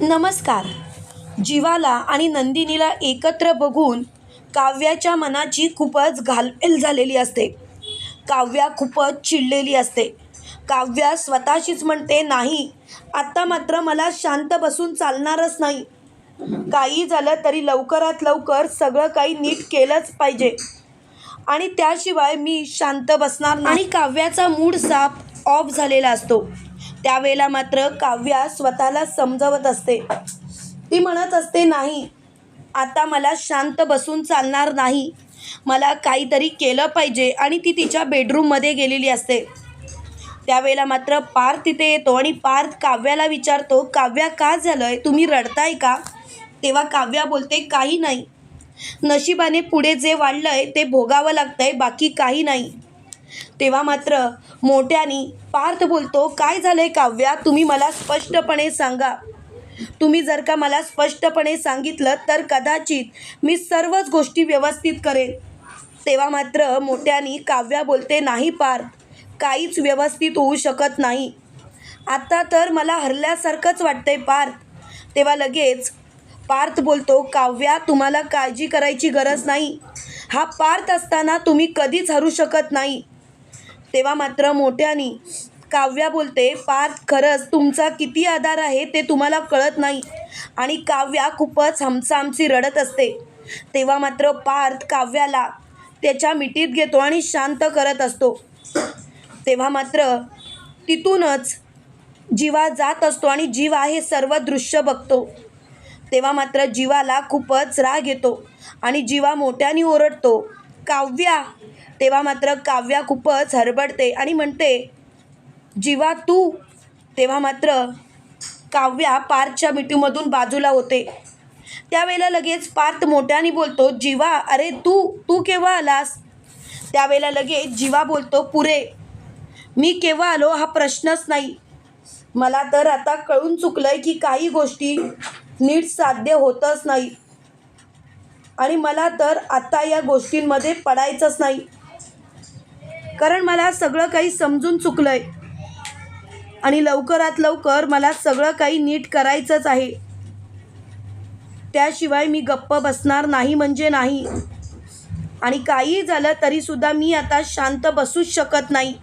नमस्कार. जीवाला आणि नंदिनीला एकत्र बघून काव्याच्या मनाची खूपच घालमेल झालेली असते. काव्या खूपच चिडलेली असते. काव्या स्वतःशीच म्हणते नाही आत्ता मात्र मला शांत बसून चालणारच नाही. काही झालं तरी लवकरात लवकर सगळं काही नीट केलंच पाहिजे. आणि त्याशिवाय मी शांत बसणार नाही. आणि काव्याचा मूड साप ऑफ झालेला असतो. त्यावेळेला मात्र काव्या स्वतःला समजवत असते. ती म्हणत असते नाही आता मला शांत बसून चालणार नाही. मला काहीतरी केलं पाहिजे. आणि ती तिच्या बेडरूममध्ये गेलेली असते. त्यावेळेला मात्र पार्थ तिथे येतो आणि पार्थ काव्याला विचारतो काव्या का झालं आहे तुम्ही रडताय का? तेव्हा काव्या बोलते काही नाही. नशिबाने पुढे जे वाढलं आहे ते भोगावं लागतं आहे बाकी काही नाही. तेव्हा मात्र मोठ्यानी पार्थ बोलतो काय झालं आहे काव्या? तुम्ही मला स्पष्टपणे सांगा. तुम्ही जर का मला स्पष्टपणे सांगितलं तर कदाचित मी सर्वच गोष्टी व्यवस्थित करेन. तेव्हा मात्र मोठ्यानी काव्या बोलते नाही पार्थ काहीच व्यवस्थित होऊ शकत नाही. आता तर मला हरल्यासारखंच वाटतंय पार्थ. तेव्हा लगेच पार्थ बोलतो काव्या तुम्हाला काळजी करायची गरज नाही. हा पार्थ असताना तुम्ही कधीच हरू शकत नाही. तेव्हा मात्र मोठ्यानी काव्या बोलते पार्थ खरंच तुमचा किती आधार आहे ते तुम्हाला कळत नाही आणि काव्या खूपच हमसाहमसी रडत असते. तेव्हा मात्र पार्थ काव्याला त्याच्या मिठीत घेतो आणि शांत करत असतो. तेव्हा मात्र तिथूनच जीवा जात असतो आणि जीवा हे सर्व दृश्य बघतो. तेव्हा मात्र जीवाला खूपच राग येतो आणि जीवा मोठ्याने ओरडतो. काव्या. तेव्हा मात्र काव्या खूपच हरबडते आणि म्हणते जीवा तू. तेव्हा मात्र काव्या पार्थच्या मिठीमधून बाजूला होते. त्यावेळेला लगेच पार्थ मोठ्याने बोलतो जीवा अरे तू तू केव्हा आलास? त्यावेळेला लगेच जीवा बोलतो पुरे मी केव्हा आलो हा प्रश्नच नाही. मला तर आता कळून चुकलं आहे की काही गोष्टी नीट साध्य होतच नाही. आणि मला तर आत्ता या गोष्टींमध्ये पडायचंच नाही. कारण मला सगळं काही समजून चुकलं आहे आणि लवकरात लवकर मला सगळं काही नीट करायचंच आहे. त्याशिवाय मी गप्प बसणार नाही म्हणजे नाही. आणि काहीही झालं तरीसुद्धा मी आता शांत बसूच शकत नाही.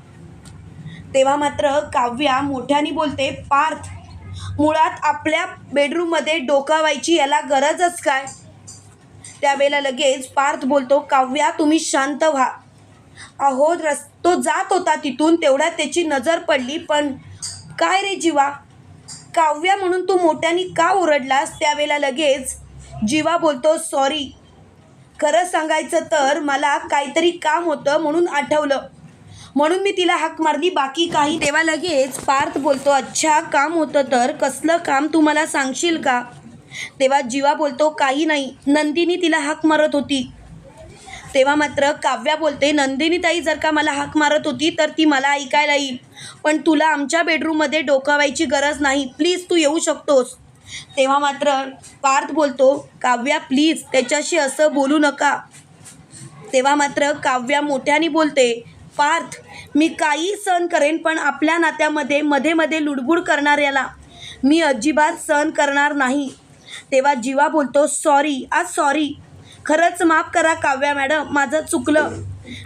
तेव्हा मात्र काव्या मोठ्याने बोलते पार्थ मुळात आपल्या बेडरूममध्ये डोकावायची याला गरजच काय? त्यावेळेला लगेच पार्थ बोलतो काव्या तुम्ही शांत व्हा. अहो रस तो जात होता तिथून तेवढ्यात त्याची नजर पडली पण काय रे जीवा? काव्या म्हणून तू मोठ्याने का ओरडलास? त्यावेळेला लगेच जीवा बोलतो सॉरी. खरं सांगायचं तर मला काहीतरी काम होतं म्हणून आठवलं. म्हणून मी तिला हाक मारली बाकी काही. तेव्हा लगेच पार्थ बोलतो अच्छा काम होतं तर कसलं काम? तू मला सांगशील का? तेव्हा जीवा बोलतो काही नाही नंदिनी तिला हाक मारत होती. तेव्हा मात्र काव्या बोलते नंदिनी ताई जर का मला हाक मारत होती तर ती मला ऐकायला येईल. पण तुला आमच्या बेडरूममध्ये डोकावायची गरज नाही. प्लीज तू येऊ शकतोस. तेव्हा मात्र पार्थ बोलतो काव्या प्लीज त्याच्याशी असं बोलू नका. तेव्हा मात्र काव्या मोठ्याने बोलते पार्थ मी काही सहन करेन पण आपल्या नात्यामध्ये मध्ये मध्ये लुडबुड करणाऱ्याला मी अजिबात सहन करणार नाही. तेव्हा जीवा बोलतो सॉरी आज सॉरी. खरंच माफ करा काव्या मॅडम माझं चुकलं.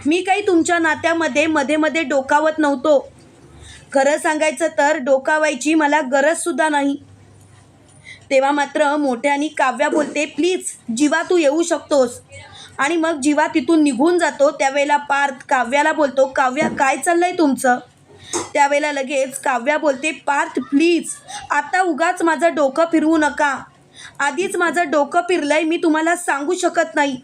मी काही तुमच्या नात्यामध्ये मध्ये मध्ये डोकावत नव्हतो. खरं सांगायचं तर डोकावायची मला गरजसुद्धा नाही. तेव्हा मात्र मोठ्याने काव्या बोलते प्लीज जीवा तू येऊ शकतोस. आणि मग जीवा तिथून निघून जातो. त्यावेळेला पार्थ काव्याला बोलतो काव्या काय चाललंय तुमचं? त्यावेळेला लगेच काव्या बोलते पार्थ प्लीज आता उगाच माझं डोकं फिरवू नका. आधीच माझं डोकं पिरलंय मी तुम्हाला सांगू शकत नाही.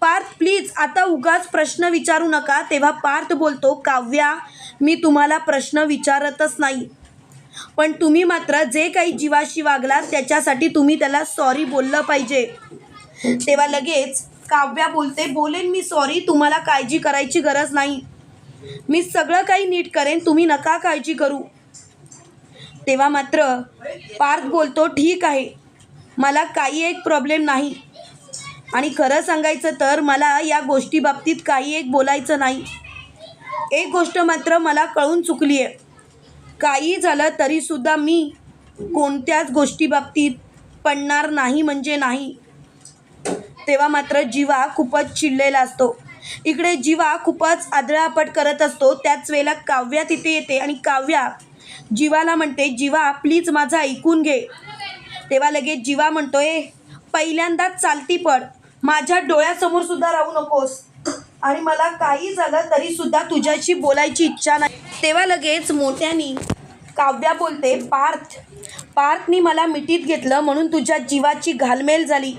पार्थ प्लीज आता उगाच प्रश्न विचारू नका. तेव्हा पार्थ बोलतो काव्या मी तुम्हाला प्रश्न विचारतच नाही. पण तुम्ही मात्र जे काही जीवाशी वागलात त्याच्यासाठी तुम्ही त्याला सॉरी बोललं पाहिजे. तेव्हा लगेच काव्या बोलते बोलेन मी सॉरी तुम्हाला काळजी करायची गरज नाही. मी सगळं काही नीट करेन तुम्ही नका काळजी करू. तेव्हा मात्र पार्थ बोलतो ठीक आहे. मला काही एक प्रॉब्लेम नाही. आणि खरं सांगायचं तर मला या गोष्टी बाबतीत काही एक बोलायचं नाही. एक गोष्ट मात्र मला कळून चुकली आहे काही झालं तरीसुद्धा मी कोणत्याच गोष्टीबाबतीत पडणार नाही म्हणजे नाही. तेव्हा मात्र जीवा खूपच चिडलेला असतो. इकडे जीवा खूपच आदळापट करत असतो. त्याच वेळेला काव्या तिथे येते आणि काव्या जीवाला म्हणते जीवा प्लीज माझा ऐकून घे. तेव्हा लगेच जीवा म्हणतोय पहिल्यांदाच चालती पड. माझ्या डोळ्यासमोर सुद्धा राहू नकोस. आणि मला काही झालं तरी सुद्धा तुझ्याशी बोलायची इच्छा नाही. तेव्हा लगेच मोठ्यानी काव्या बोलते पार्थ पार्थनी मला मिठीत घेतलं म्हणून तुझ्या जीवाची घालमेल झाली.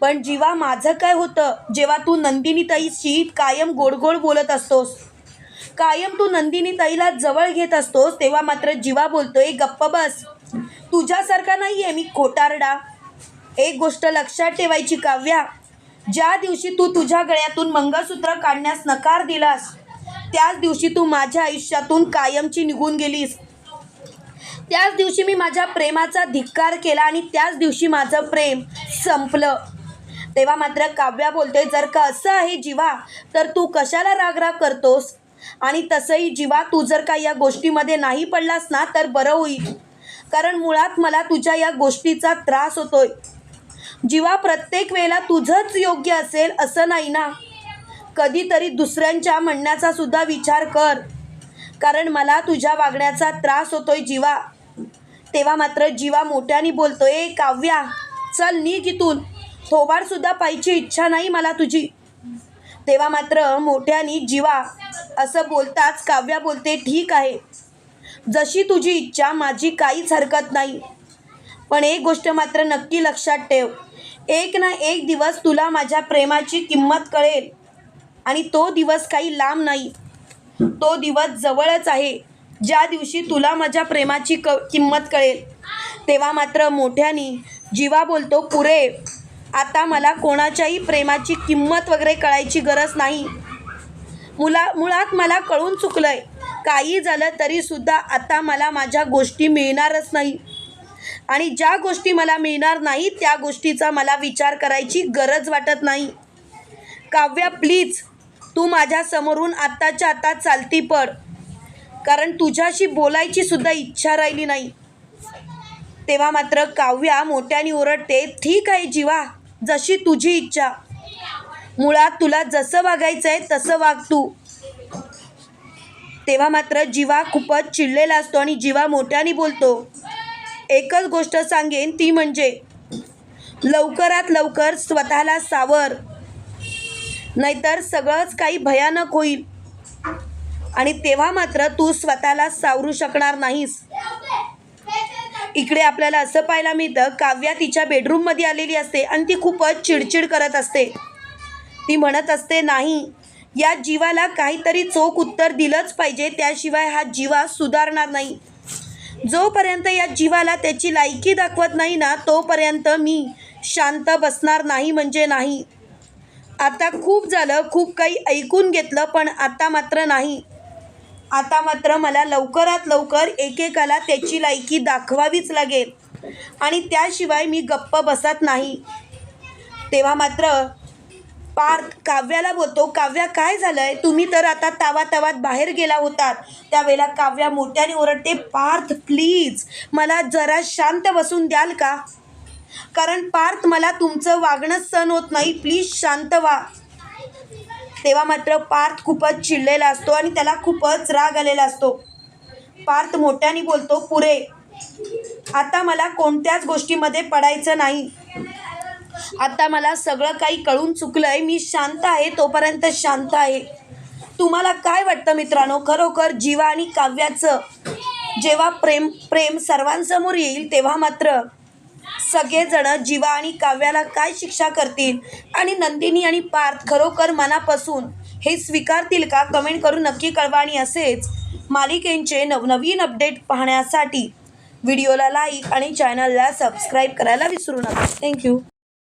पण जीवा माझं काय होतं जेव्हा तू नंदिनी ताईशी कायम गोडगोड बोलत असतोस? कायम तू नंदिनी ताईला जवळ घेत असतोस तेव्हा मात्र जीवा बोलतोय गप्प बस. तुझ्यासारखा नाही आहे मी खोटारडा एक गोष्ट लक्षात ठेवायची काव्या. ज्या दिवशी तू तुझ्या गळ्यातून मंगळसूत्र काढण्यास नकार दिलास त्याच दिवशी तू माझ्या आयुष्यातून कायमची निघून गेलीस. त्याच दिवशी मी माझ्या प्रेमाचा धिक्कार केला आणि त्याच दिवशी माझं प्रेम संपलं. तेव्हा मात्र काव्या बोलते जर का असं आहे जीवा तर तू कशाला रागराग करतोस? आणि तसंही जीवा तू जर का या गोष्टीमध्ये नाही पडलास ना तर बरं होईल. कारण मुळात मला तुझ्या या गोष्टीचा त्रास होतोय. जीवा प्रत्येक वेळेला तुझंच योग्य असेल असं नाही ना? कधीतरी दुसऱ्यांच्या म्हणण्याचा सुद्धा विचार कर. कारण मला तुझ्या वागण्याचा त्रास होतोय जीवा. तेव्हा मात्र जीवा मोठ्याने बोलतोय काव्या चल निघ इथून. थोबाडसुद्धा पाहिजे इच्छा नाही मला तुझी. तेव्हा मात्र मोठ्याने जीवा असं बोलताच काव्या बोलते ठीक आहे. जशी तुझी इच्छा माझी काहीच हरकत नाही. पण एक गोष्ट मात्र नक्की लक्षात ठेव. एक ना एक दिवस तुला माझ्या प्रेमाची किंमत कळेल. आणि तो दिवस काही लांब नाही. तो दिवस जवळच आहे. ज्या दिवशी तुला माझ्या प्रेमाची क किंमत कळेल. तेव्हा मात्र मोठ्याने जीवा बोलतो पुरे आता मला कोणाच्याही प्रेमाची किंमत वगैरे कळायची गरज नाही. मुला मुळात मला कळून चुकलं आहे काही झालं तरीसुद्धा आता मला माझ्या गोष्टी मिळणारच नाही. आणि ज्या गोष्टी मला मिळणार नाही त्या गोष्टीचा मला विचार करायची गरज वाटत नाही. काव्या प्लीज तू माझ्या समोरून आत्ताच्या आता चालती पड. कारण तुझ्याशी बोलायची सुद्धा इच्छा राहिली नाही. तेव्हा मात्र काव्या मोठ्याने ओरडते ठीक आहे जीवा जशी तुझी इच्छा. मुळात तुला जसं वागायचं आहे तसं वाग तू. तेव्हा मात्र जीवा खूपच चिडलेला असतो आणि जीवा मोठ्याने बोलतो. एकच गोष्ट सांगेन ती म्हणजे लवकरात लवकर स्वतःला सावर. नाहीतर सगळंच काही भयानक होईल. आणि तेव्हा मात्र तू स्वतःला सावरू शकणार नाहीस. इकडे आपल्याला असं पाहायला मिळतं काव्या तिच्या बेडरूममध्ये आलेली असते आणि ती खूपच चिडचिड करत असते. ती म्हणत असते नाही या जीवाला काहीतरी चोख उत्तर दिलंच पाहिजे. त्याशिवाय हा जीवा सुधारणार नाही. जोपर्यंत या जीवाला त्याची लायकी दाखवत नाही ना तोपर्यंत मी शांत बसणार नाही म्हणजे नाही. आता खूप झालं खूप काही ऐकून घेतलं पण आता मात्र नाही. आता मात्र मला लवकरात लवकर एकेकाला त्याची लायकी दाखवावीच लागेल. आणि त्याशिवाय मी गप्प बसत नाही. तेव्हा मात्र पार्थ काव्याला बोलतो काव्या काय झालंय? तुम्ही तर आता तावा तावात बाहेर गेला होतात. त्यावेळेला काव्या मोठ्याने ओरडते पार्थ प्लीज मला जरा शांत बसून द्याल का? कारण पार्थ मला तुमचं वागणं सण होत नाही. प्लीज शांत व्हा. तेव्हा मात्र पार्थ खूपच चिडलेला असतो आणि त्याला खूपच राग आलेला असतो. पार्थ मोठ्याने बोलतो पुरे आता मला कोणत्याच गोष्टीमध्ये पडायचं नाही. आता मला सगळं काही कळून चुकलंय. मी शांत आहे तोपर्यंत शांत आहे. तुम्हाला काय वाटतं मित्रांनो? खरोखर जीवा आणि काव्याचं जेव्हा प्रेम प्रेम सर्वांसमोर येईल तेव्हा मात्र सगळेजण जीवा आणि काव्याला काय शिक्षा करतील? आणि नंदिनी आणि पार्थ खरोखर मनापासून हे स्वीकारतील का? कमेंट करून नक्की कळवा. आणि असेच मालिकेंचे नवनवीन अपडेट पाहण्यासाठी व्हिडिओला लाईक आणि चॅनलला सबस्क्राईब करायला विसरू नका. थँक्यू.